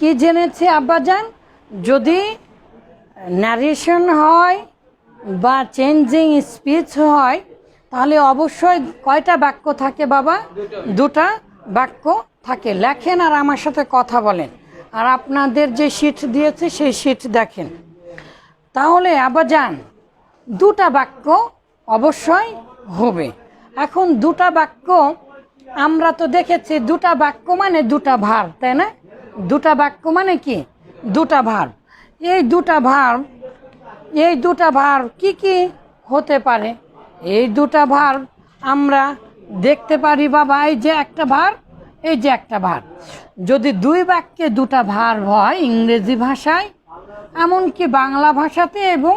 কি জেনেছি আব্বাজান? যদি ন্যারেশন হয় বা চেঞ্জিং স্পিচ হয়, তাহলে অবশ্যই কয়টা বাক্য থাকে বাবা? দুটা বাক্য থাকে। লেখেন আর আমার সাথে কথা বলেন। আর আপনাদের যে শিট দিয়েছে, সেই শিট দেখেন। তাহলে আব্বাজান, দুটা বাক্য অবশ্যই হবে। এখন দুটা বাক্য, আমরা তো দেখেছি দুটা বাক্য মানে দুটা ভার, তাই না? দুটা বাক্য মানে কি? দুটা ভার। এই দুটা ভার, এই দুটা ভার কি কি হতে পারে? এই দুটা ভার আমরা দেখতে পারি বাবা, এই যে একটা ভার, এই যে একটা ভার। যদি দুই বাক্যে দুটা ভার হয় ইংরেজি ভাষায়, এমনকি বাংলা ভাষাতে এবং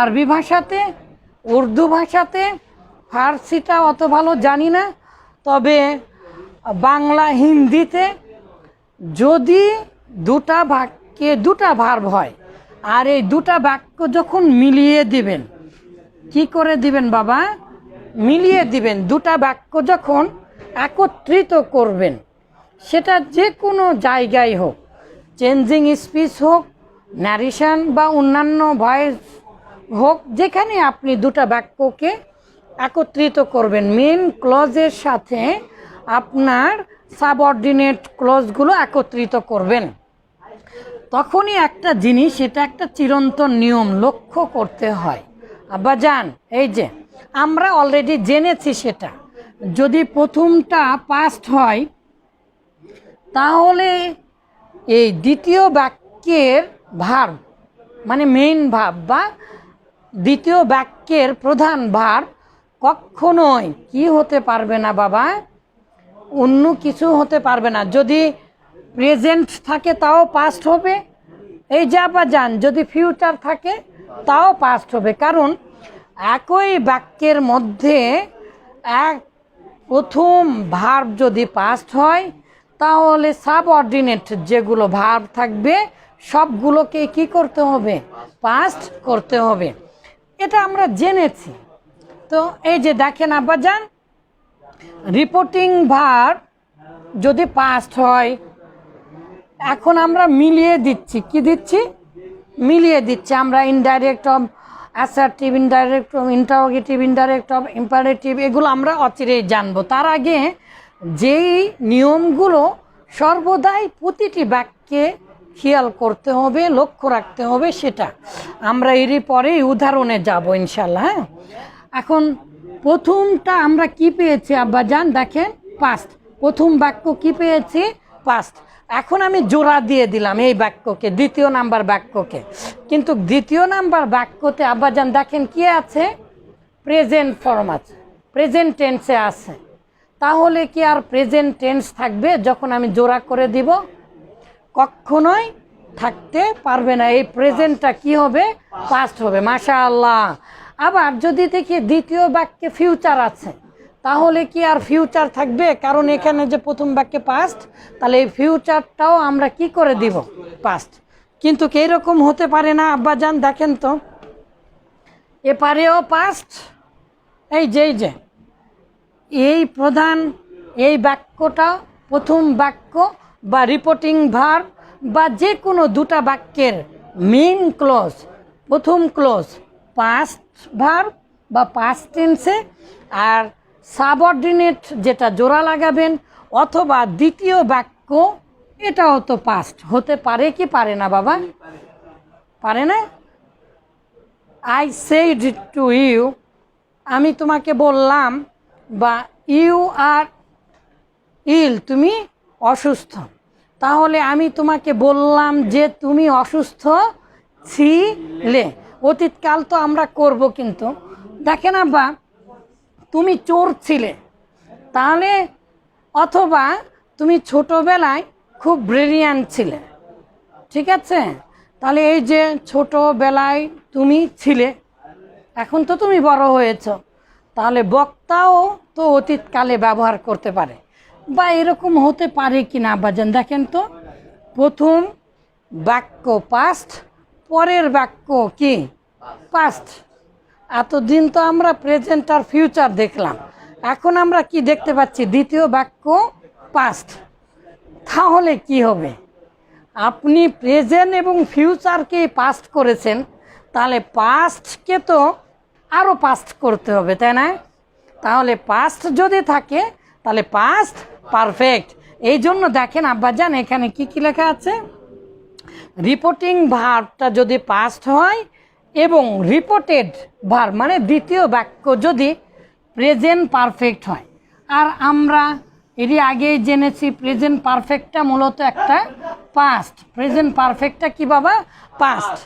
আরবি ভাষাতে, উর্দু ভাষাতে, ফার্সিটা অত ভালো জানি না, তবে বাংলা হিন্দিতে যদি দুটা বাক্যে দুটা ভার্ব হয়, আর এই দুটা বাক্য যখন মিলিয়ে দিবেন, কি করে দিবেন বাবা? মিলিয়ে দিবেন। দুটা বাক্য যখন একত্রিত করবেন, সেটা যে কোনো জায়গায় হোক চেঞ্জিং স্পিচ হোক ন্যারেশন বা অন্যান্য ভয়েস হোক, যেখানে আপনি দুটা বাক্যকে একত্রিত করবেন। মেন ক্লজের সাথে আপনার সাবঅর্ডিনেট ক্লজগুলো একত্রিত করবেন। তখনই একটা জিনিস, এটা একটা চিরন্তন নিয়ম লক্ষ্য করতে হয়। আব্বা যান এই যে, আমরা অলরেডি জেনেছি সেটা। যদি প্রথমটা পাস্ট হয়, তাহলে এই দ্বিতীয় বাক্যের ভার মানে মেইন ভাব বা দ্বিতীয় বাক্যের প্রধান ভার কখনোই কি হতে পারবে না বাবা? অন্য কিছু হতে পারবে না। যদি প্রেজেন্ট থাকে, তাও পাস্ট হবে। এই যা বা যান, যদি ফিউচার থাকে, তাও পাস্ট হবে। কারণ একই বাক্যের মধ্যে এক প্রথম ভার্ব যদি পাস্ট হয়, তাহলে সাবঅর্ডিনেট যেগুলো ভার্ব থাকবে, সবগুলোকে কি করতে হবে? পাস্ট করতে হবে। এটা আমরা জেনেছি। তো এই যে দেখেন আব্বাজান রিপোর্টিং ভার যদি পাস্ট হয়, এখন আমরা মিলিয়ে দিচ্ছি। কি দিচ্ছি? মিলিয়ে দিচ্ছি। আমরা indirect of assertive indirect of interrogative indirect of imperative এগুলো আমরা অচিরেই জানব। তার আগে যেই নিয়মগুলো সর্বদাই প্রতিটি বাক্যে খেয়াল করতে হবে, লক্ষ্য রাখতে হবে সেটা। আমরা এরই পরে উদাহরণে যাব ইনশাল্লাহ হ্যাঁ? এখন প্রথমটা আমরা কি পেয়েছি, আব্বা যান দেখেন পাস্ট প্রথম বাক্য কি পেয়েছি? পাস্ট এখন আমি জোড়া দিয়ে দিলাম এই বাক্যকে, দ্বিতীয় নাম্বার বাক্যকে। কিন্তু দ্বিতীয় নাম্বার বাক্যতে আব্বাজান দেখেন কি আছে? প্রেজেন্ট ফর্ম আছে প্রেজেন্ট টেন্সে আছে। তাহলে কি আর প্রেজেন্ট টেন্স থাকবে যখন আমি জোড়া করে দিব? কখনোই থাকতে পারবে না। এই প্রেজেন্টটা কি হবে? পাস্ট হবে। মাশা আল্লাহ আবার যদি দেখি দ্বিতীয় বাক্যে ফিউচার আছে, তাহলে কি আর ফিউচার থাকবে? কারণ এখানে যে প্রথম বাক্যে পাস্ট তাহলে এই ফিউচারটাও আমরা কি করে দিব? পাস্ট কিন্তু রকম হতে পারে না? আব্বাজান, দেখেন তো। এপারেও পাস্ট এই যে যে। এই প্রধান, এই বাক্যটা প্রথম বাক্য বা রিপোর্টিং ভার বা যে কোনো দুটা বাক্যের মেইন ক্লোজ প্রথম ক্লোজ পাস্ট ভার বা পাস্ট টেন্সে আর সাবঅর্ডিনেট যেটা জোড়া লাগাবেন, অথবা দ্বিতীয় বাক্য, এটাও তো পাস্ট হতে পারে কি পারে না বাবা? পারে না? আই সেইড টু ইউ আমি তোমাকে বললাম, বা ইউ আর ইল তুমি অসুস্থ। তাহলে আমি তোমাকে বললাম যে তুমি অসুস্থ ছিলে। অতীতকাল তো আমরা করব কিন্তু। দেখেন আব্বা, তুমি চোর ছিলে। তাহলে অথবা তুমি ছোটোবেলায় খুব ব্রিলিয়ান্ট ছিলে। ঠিক আছে? তাহলে এই যে ছোটোবেলায় তুমি ছিলে, এখন তো তুমি বড় হয়েছ। তাহলে বক্তাও তো অতীতকালে ব্যবহার করতে পারে। বা এরকম হতে পারে কি না বাজান দেখেন তো। প্রথম বাক্য পাস্ট পরের বাক্য কি? পাস্ট এতদিন তো আমরা প্রেজেন্ট আর ফিউচার দেখলাম। এখন আমরা কি দেখতে পাচ্ছি? দ্বিতীয় বাক্য পাস্ট তাহলে কি হবে? আপনি প্রেজেন্ট এবং ফিউচারকে পাস্ট করেছেন, তাহলে পাস্টকে তো আরও পাস্ট করতে হবে, তাই না? তাহলে পাস্ট যদি থাকে, তাহলে পাস্ট পারফেক্ট এই জন্য দেখেন আব্বাজান, এখানে কি কি লেখা আছে? রিপোর্টিং ভার্বটা যদি পাস্ট হয় এবং রিপোর্টেড ভার্ব মানে দ্বিতীয় বাক্য যদি প্রেজেন্ট পারফেক্ট হয়। আর আমরা এরই আগেই জেনেছি প্রেজেন্ট পারফেক্টটা মূলত একটা পাস্ট প্রেজেন্ট পারফেক্টটা কি বাবা? পাস্ট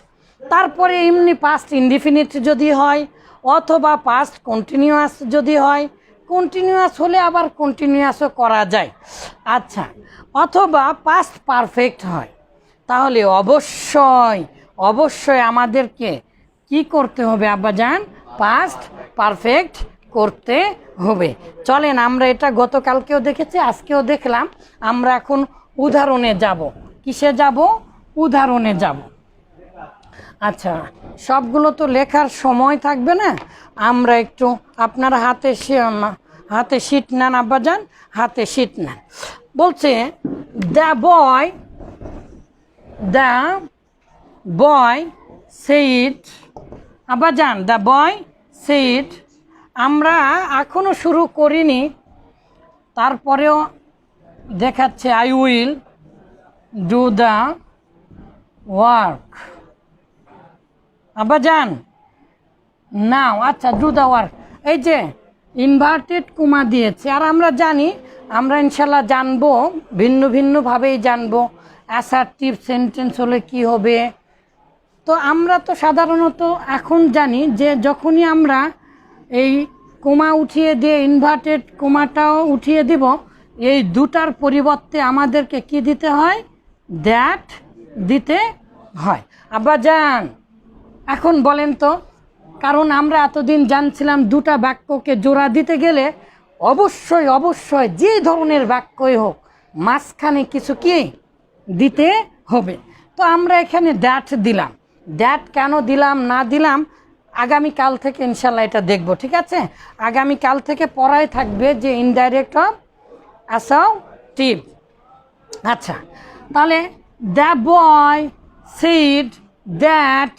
তারপরে এমনি পাস্ট ইনডিফিনিট যদি হয়, অথবা পাস্ট কন্টিনিউয়াস যদি হয় কন্টিনিউয়াস হলে আবার কন্টিনিউয়াসও করা যায়। আচ্ছা অথবা পাস্ট পারফেক্ট হয়। তাহলে অবশ্যই অবশ্যই আমাদেরকে কি করতে হবে আব্বাজান? পাস্ট পারফেক্ট করতে হবে। চলেন, আমরা এটা গতকালকেও দেখেছি, আজকেও দেখলাম। আমরা এখন উদাহরণে যাব। কিসে যাব? উদাহরণে যাব। আচ্ছা সবগুলো তো লেখার সময় থাকবে না? আমরা একটু আপনার হাতে হাতে শিট নেন আব্বাজান, হাতে শিট নেন। বলছে দ্য বয় দ্য বয় সেইট আব্বাজান দ্য বয় সেইট আমরা এখনও শুরু করিনি, তারপরেও দেখাচ্ছে I will do the work আব্বাজান নাও আচ্ছা ডু দ্য ওয়ার্ক এই যে ইনভার্টেড কুমা দিয়েছে, আর আমরা জানি, আমরা ইনশাল্লাহ জানব, ভিন্ন ভিন্নভাবেই জানব। অ্যাসার্টিভ সেন্টেন্স হলে কি হবে? তো আমরা তো সাধারণত এখন জানি যে যখনই আমরা এই কোমা উঠিয়ে দিয়ে ইনভার্টেড কোমাটাও উঠিয়ে দিব, এই দুটার পরিবর্তে আমাদেরকে কি দিতে হয়? দ্যাট দিতে হয়। আব্বা যান এখন বলেন তো, কারণ আমরা এতদিন জানছিলাম দুটা বাক্যকে জোড়া দিতে গেলে অবশ্যই অবশ্যই যে ধরনের বাক্যই হোক, মাঝখানে কিছু কি? দিতে হবে। তো আমরা এখানে দ্যাট দিলাম। দ্যাট কেন দিলাম, না দিলাম, আগামীকাল থেকে ইনশাল্লাহ এটা দেখব, ঠিক আছে? আগামীকাল থেকে পড়াই থাকবে যে ইনডাইরেক্ট অফ আসাও টিপ আচ্ছা তাহলে দ্য বয় সিড দ্যাট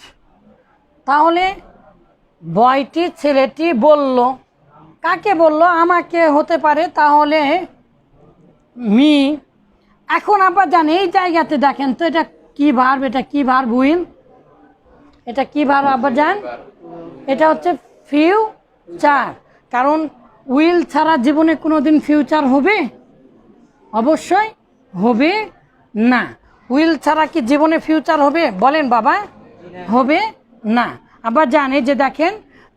তাহলে বয়টি ছেলেটি বলল। কাকে বলল? আমাকে হতে পারে তাহলে মি এখন আবার জান, এই জায়গাতে দেখেন তো এটা কি ভার্ব, এটা কি ভার্ব উইল? এটা কি ভার্ব আবার যান এটা হচ্ছে ফিউচার। কারণ উইল ছাড়া জীবনে কোনো দিন ফিউচার হবে? অবশ্যই হবে না। উইল ছাড়া কি জীবনে ফিউচার হবে? বলেন বাবা, হবে না। আবার জানে যে দেখেন,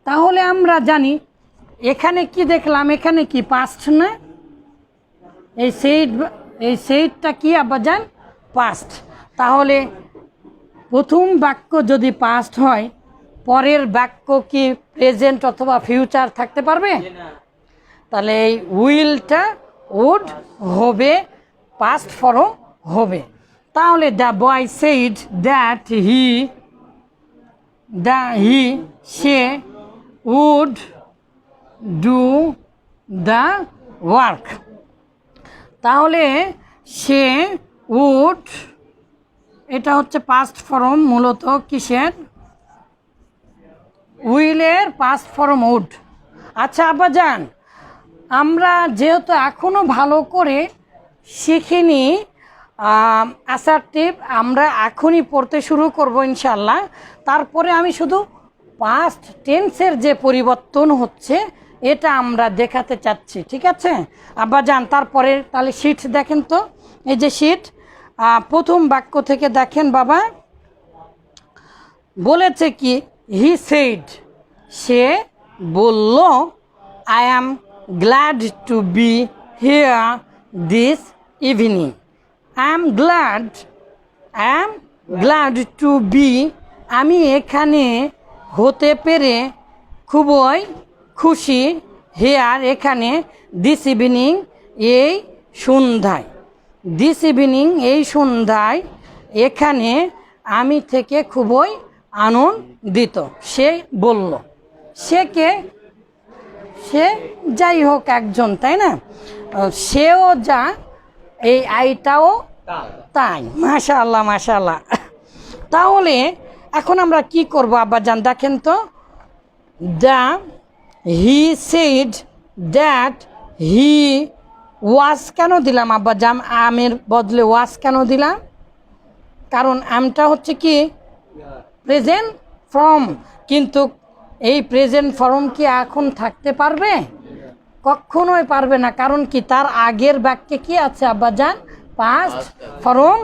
তাহলে আমরা জানি, এখানে কি দেখলাম, এখানে কি পাস্ট না? এই সেইট এই সেইটটা কি আবার যান পাস্ট তাহলে প্রথম বাক্য যদি পাস্ট হয় পরের বাক্য কি প্রেজেন্ট অথবা ফিউচার থাকতে পারবে? তাহলে এই উইলটা উড হবে পাস্ট ফর্ম হবে। তাহলে the boy said that he the he say would do the work তাহলে সে উড এটা হচ্ছে পাস্ট ফর্ম মূলত কিসের? উইলের পাস্ট ফর্ম উড আচ্ছা আব্বা যান আমরা যেহেতু এখনও ভালো করে শিখিনি অ্যাসার্টিভ আমরা এখনই পড়তে শুরু করব ইনশাল্লাহ তারপরে আমি শুধু পাস্ট টেন্সের যে পরিবর্তন হচ্ছে এটা আমরা দেখাতে চাচ্ছি, ঠিক আছে? আব্বা যান, তারপরে তাহলে শিট দেখেন তো। এই যে শিট প্রথম বাক্য থেকে দেখেন বাবা। বলেছে কি হি সেইড সে বলল I am glad to be here this evening I am glad I am glad to be আমি এখানে হতে পেরে খুবই খুশি, হেয়ার এখানে দিস ইভিনিং এই সন্ধ্যায়। দিস ইভিনিং এই সন্ধ্যায় এখানে আমি থেকে খুবই আনন্দিত। সে বলল, সে কে? সে যাই হোক একজন, তাই না? সেও যা, এই আইটাও তাই। মাশাআল্লাহ মাশাআল্লাহ। তাহলে এখন আমরা কি করব আব্বাজান? দেখেন তো the he said that he was কেন দিলাম? আব্বাজান আমের বদলে ওয়াজ কেন দিলাম? কারণ আমটা হচ্ছে কি? প্রেজেন্ট ফর্ম কিন্তু এই প্রেজেন্ট ফর্ম কি এখন থাকতে পারবে? কখনোই পারবে না। কারণ কি? তার আগের বাক্যে কি আছে আব্বাজান পাস্ট ফর্ম